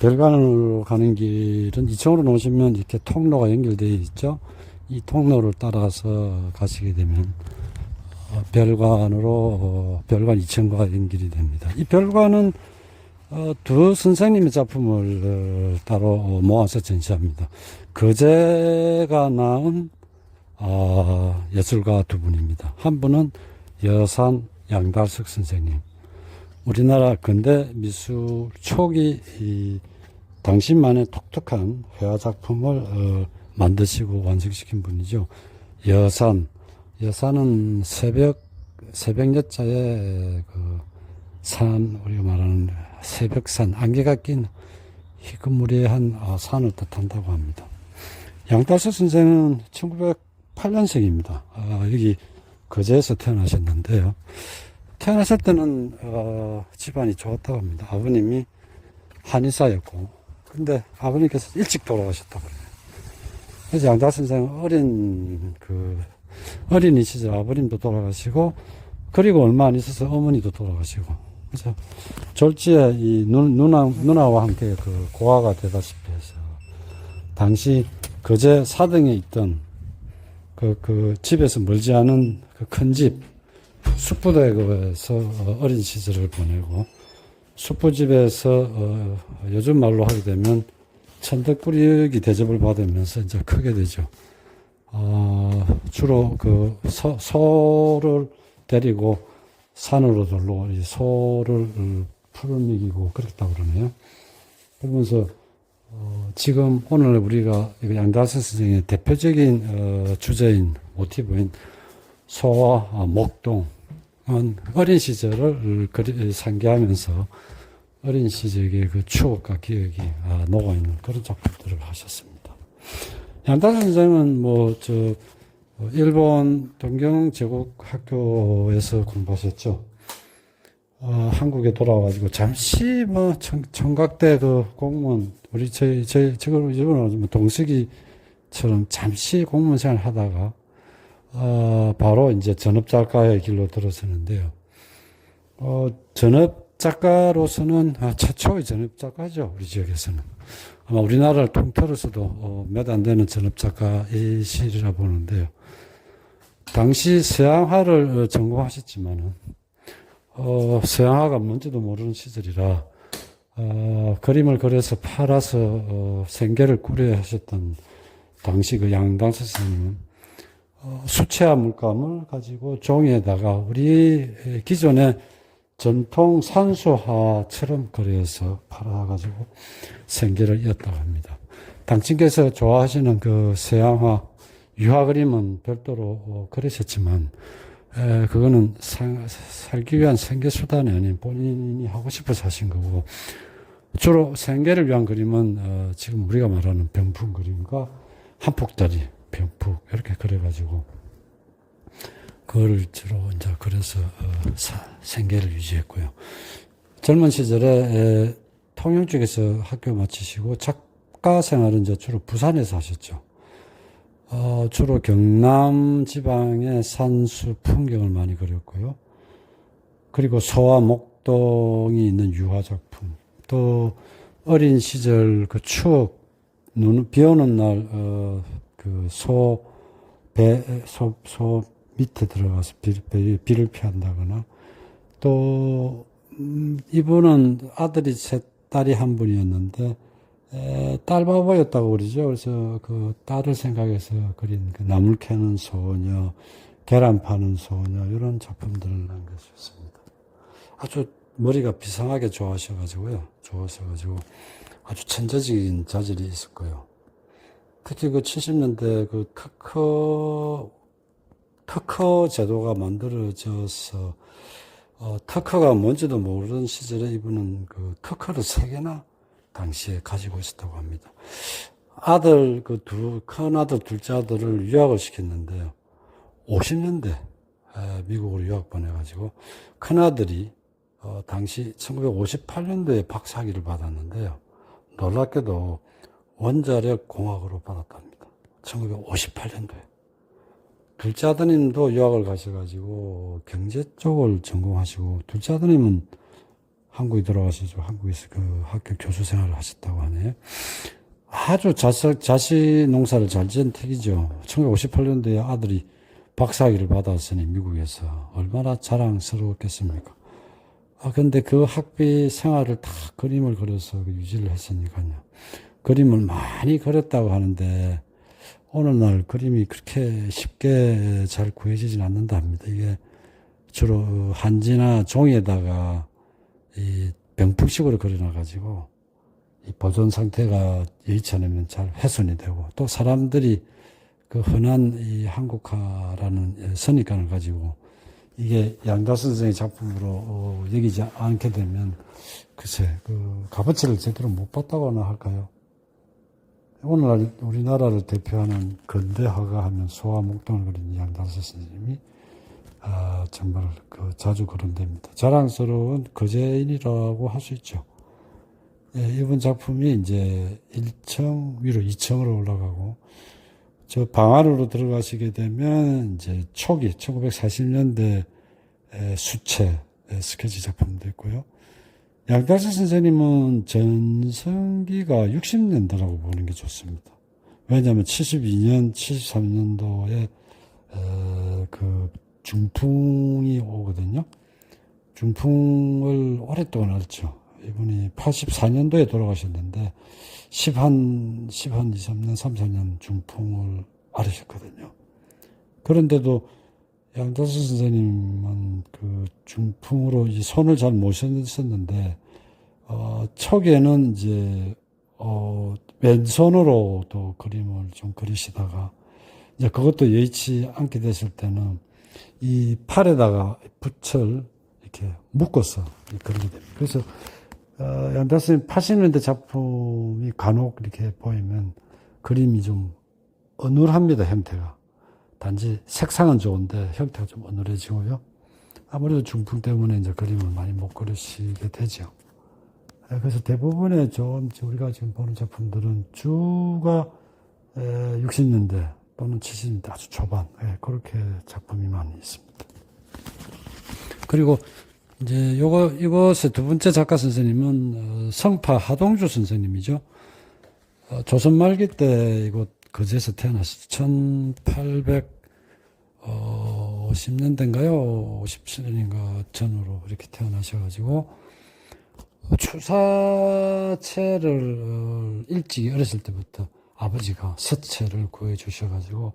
별관으로 가는 길은 이쪽으로 오시면 이렇게 통로가 연결되어 있죠. 이 통로를 따라서 가시게 되면 어, 별관으로 어, 별관 2층과 연결이 됩니다. 이 별관은 어, 두 선생님의 작품을 어, 따로 어, 모아서 전시합니다. 거제가 낳은 어, 예술가 두 분입니다. 한 분은 여산 양달석 선생님. 우리나라 근대 미술 초기 이 당신만의 독특한 회화 작품을 어, 만드시고 완성시킨 분이죠. 여산. 여산은 새벽, 새벽 여자의 그 산, 우리가 말하는 새벽산, 안개가 낀 희끗무리한 어, 산을 뜻한다고 합니다. 양달석 선생은 1908년생입니다. 아, 여기 거제에서 태어나셨는데요. 태어났을 때는 어, 집안이 좋았다고 합니다. 아버님이 한의사였고, 근데 아버님께서 일찍 돌아가셨다고 그래요. 그래서 양달 선생은 어린 그 어린이 시절 아버님도 돌아가시고, 그리고 얼마 안 있어서 어머니도 돌아가시고, 그래서 졸지에 이 누, 누나 누나와 함께 그 고아가 되다시피 해서 당시 거제 사등에 있던 그, 그 집에서 멀지 않은 그 큰 집, 숙부대에서 어, 어린 시절을 보내고, 숙부집에서 어, 요즘 말로 하게 되면 천덕꾸리기 대접을 받으면서 이제 크게 되죠. 어, 주로 그 소, 소를 데리고 산으로 이 소를 어, 풀을 먹이고 그랬다고 그러네요. 그러면서 어, 지금 오늘 우리가 양다선 선생의 대표적인 어, 주제인 모티브인 소와 아, 목동은 어린 시절을 상기하면서 어린 시절의 그 추억과 기억이 아, 녹아있는 그런 작품들을 하셨습니다. 양다선 선생은 뭐, 저, 어, 일본 동경 제국 학교에서 공부하셨죠. 어, 한국에 돌아와가지고 잠시 뭐 청, 청각대 그 공무원 우리 저희 저희 일본어로 뭐 동석이처럼 잠시 공무원 생활 하다가 어, 바로 이제 전업 작가의 길로 들어서는데요. 어, 전업 작가로서는 아, 최초의 전업 작가죠 우리 지역에서는 아마 우리나라를 통틀어서도 어, 몇안 되는 전업 작가이시리라 보는데요. 당시 서양화를 어, 전공하셨지만은 어, 서양화가 뭔지도 모르는 시절이라 어, 그림을 그려서 팔아서 어, 생계를 꾸려 하셨던 당시 그 양당서 스님은 어, 수채화 물감을 가지고 종이에다가 우리 기존의 전통 산수화처럼 그려서 팔아가지고 생계를 이었다고 합니다. 당신께서 좋아하시는 그 서양화 유화 그림은 별도로 어, 그러셨지만 에, 그거는 상, 살기 위한 생계 수단이 아닌 본인이 하고 싶어서 하신 거고 주로 생계를 위한 그림은 어, 지금 우리가 말하는 병풍 그림과 한폭다리 병풍 이렇게 그려가지고 그거를 주로 이제 그래서 어, 사, 생계를 유지했고요. 젊은 시절에 에, 통영 쪽에서 학교 마치시고 작가 생활은 이제 주로 부산에서 하셨죠. 어, 주로 경남 지방의 산수 풍경을 많이 그렸고요. 그리고 소와 목동이 있는 유화 작품, 또 어린 시절 그 추억, 눈, 비 오는 날, 어, 그 소, 배, 소, 소 밑에 들어가서 비, 비, 비 를 피한다거나, 또, 음, 이분은 아들이 셋, 딸이 한 분이었는데, 에, 딸 바보였다고 그러죠. 그래서 그 딸을 생각해서 그린 그 나물 캐는 소녀, 계란 파는 소녀, 이런 작품들을 남겨주셨습니다. 아주 머리가 비상하게 좋아하셔가지고요. 좋아하셔가지고 아주 천재적인 자질이 있었고요. 특히 그 70년대 그 특허, 특허 제도가 만들어져서 어, 특허가 뭔지도 모르는 시절에 이분은 그 특허를 세 개나 당시에 가지고 있었다고 합니다. 아들, 그 두, 큰 아들, 둘째 아들을 유학을 시켰는데요. 50년대, 미국으로 유학 보내가지고, 큰 아들이, 어, 당시 1958년도에 박사학위를 받았는데요. 놀랍게도 원자력 공학으로 받았답니다. 1958년도에. 둘째 아드님도 유학을 가셔가지고 경제 쪽을 전공하시고, 둘째 아드님은 한국에 돌아가셔서 한국에서 그 학교 교수 생활을 하셨다고 하네요. 아주 자식, 자식 농사를 잘 지은 택이죠. 1958년도에 아들이 박사학위를 받았으니 미국에서 얼마나 자랑스러웠겠습니까? 아, 근데 그 학비 생활을 다 그림을 그려서 그 유지를 했으니까요. 그림을 많이 그렸다고 하는데, 어느 날 그림이 그렇게 쉽게 잘 구해지진 않는다 합니다. 이게 주로 한지나 종이에다가 이 병풍식으로 그려놔가지고, 이 보존 상태가 여의치 않으면 잘 훼손이 되고, 또 사람들이 그 흔한 이 한국화라는 선입관을 가지고 이게 양다 선생의 작품으로 어, 여기지 않게 되면 글쎄 그 값어치를 제대로 못 봤다고나 할까요? 오늘날 우리나라를 대표하는 근대화가 하면 소와 목동을 그린 양달서 선생님이 아, 정말 그 자주 거론됩니다. 자랑스러운 거제인이라고 할 수 있죠. 예, 이번 작품이 이제 1층 위로 2층으로 올라가고 저 방 안으로 들어가시게 되면 이제 초기 1940년대 수채 에, 스케치 작품도 있고요. 양달서 선생님은 전성기가 60년대라고 보는 게 좋습니다. 왜냐하면 72년, 73년도에 그 중풍이 오거든요. 중풍을 오랫동안 앓죠. 이분이 84년도에 돌아가셨는데 10한 10한 2, 3년, 3, 4년 중풍을 앓으셨거든요. 그런데도 양다수 선생님은 그 중풍으로 이 손을 잘못 썼는데 어 초기에는 이제 어 왼손으로도 그림을 좀 그리시다가 이제 그것도 여의치 않게 됐을 때는 이 팔에다가 붓을 이렇게 묶어서 그리게 됩니다. 그래서 어, 양다스님 80년대 작품이 간혹 이렇게 보이면 그림이 좀 어눌합니다, 형태가. 단지 색상은 좋은데 형태가 좀 어눌해지고요. 아무래도 중풍 때문에 이제 그림을 많이 못 그리시게 되죠. 예, 그래서 대부분의 좀 우리가 지금 보는 작품들은 주가 60년대 또는 70년대 아주 초반 예, 그렇게 작품이 많이 있습니다. 그리고 이제 요거 이것의 두 번째 작가 선생님은 어, 성파 하동주 선생님이죠. 어, 조선 말기 때 이곳 거제에서 태어나서 1800 50년 된가요? 57년인가 전후로 이렇게 태어나셔가지고, 어, 추사체를 어, 일찍 어렸을 때부터 아버지가 서체를 구해 주셔가지고,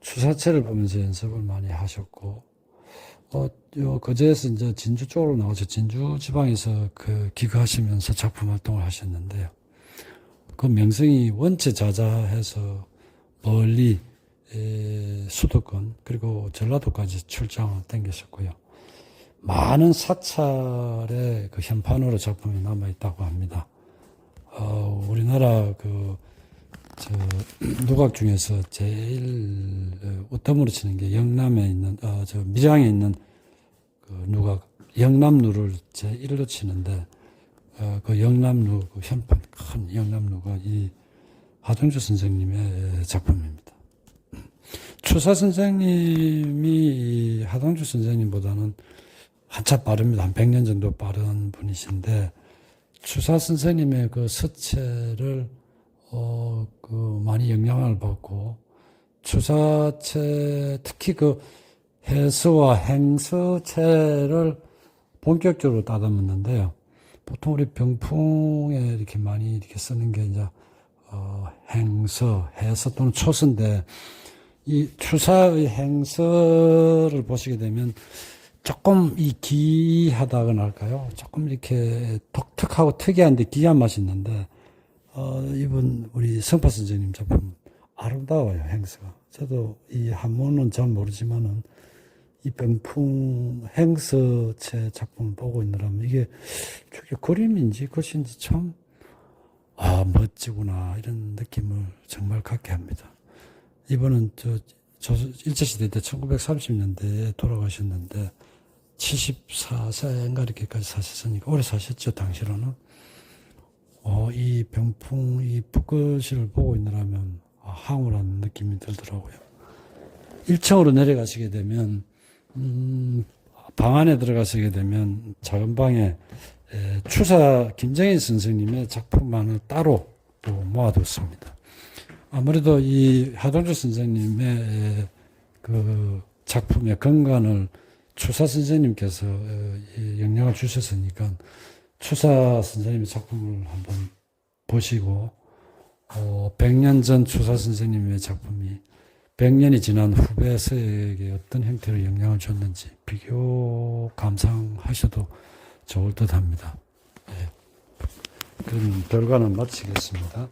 추사체를 보면서 연습을 많이 하셨고, 어, 요, 거제에서 이제 진주 쪽으로 나오죠. 진주 지방에서 그 기거하시면서 작품 활동을 하셨는데요. 그 명성이 원체 자자해서 멀리 수도권 그리고 전라도까지 출장을 땡기셨고요. 많은 사찰의 그 현판으로 작품이 남아 있다고 합니다. 어, 우리나라 그, 저, 누각 중에서 제일 어, 우덤으로 치는 게 영남에 있는, 어, 저, 밀양에 있는 그 누각, 영남루를 제1로 치는데, 어, 그 영남루, 그 현판, 큰 영남루가 이 하동주 선생님의 작품입니다. 추사 선생님이 이 하동주 선생님보다는 한참 빠릅니다. 한 100년 정도 빠른 분이신데, 추사 선생님의 그 서체를, 어, 그, 많이 영향을 받고, 추사체, 특히 그 해서와 행서체를 본격적으로 따듬었는데요. 보통 우리 병풍에 이렇게 많이 이렇게 쓰는 게 이제, 어, 행서, 해서 또는 초서인데, 이 추사의 행서를 보시게 되면 조금 이 기하다고나 할까요? 조금 이렇게 독특하고 특이한데 귀한 맛이 있는데, 어, 이분, 우리 성파 선생님 작품 아름다워요, 행서가. 저도 이 한문은 잘 모르지만은 이 병풍 행서체 작품을 보고 있느라면 이게 저게 그림인지 글씨인지 참, 아, 멋지구나. 이런 느낌을 정말 갖게 합니다. 이분은 저, 저 일제시대 때 1930년대에 돌아가셨는데 74세인가 이렇게까지 사셨으니까 오래 사셨죠 당시로는 어, 이 병풍 이 붓글씨를 보고 있느라면 아, 황홀한 느낌이 들더라고요 1층으로 내려가시게 되면 음, 방 안에 들어가시게 되면 작은 방에 에, 추사 김정인 선생님의 작품 만을 따로 또 모아뒀습니다. 아무래도 이 하동주 선생님의 에, 그 작품의 근간을 추사 선생님께서 어, 이 영향을 주셨으니까 추사 선생님의 작품을 한번 보시고 어, 100년 전 추사 선생님의 작품이 100년이 지난 후배 세에게 어떤 형태로 영향을 줬는지 비교 감상하셔도 좋을 듯 합니다. 예. 그럼 결과는 마치겠습니다.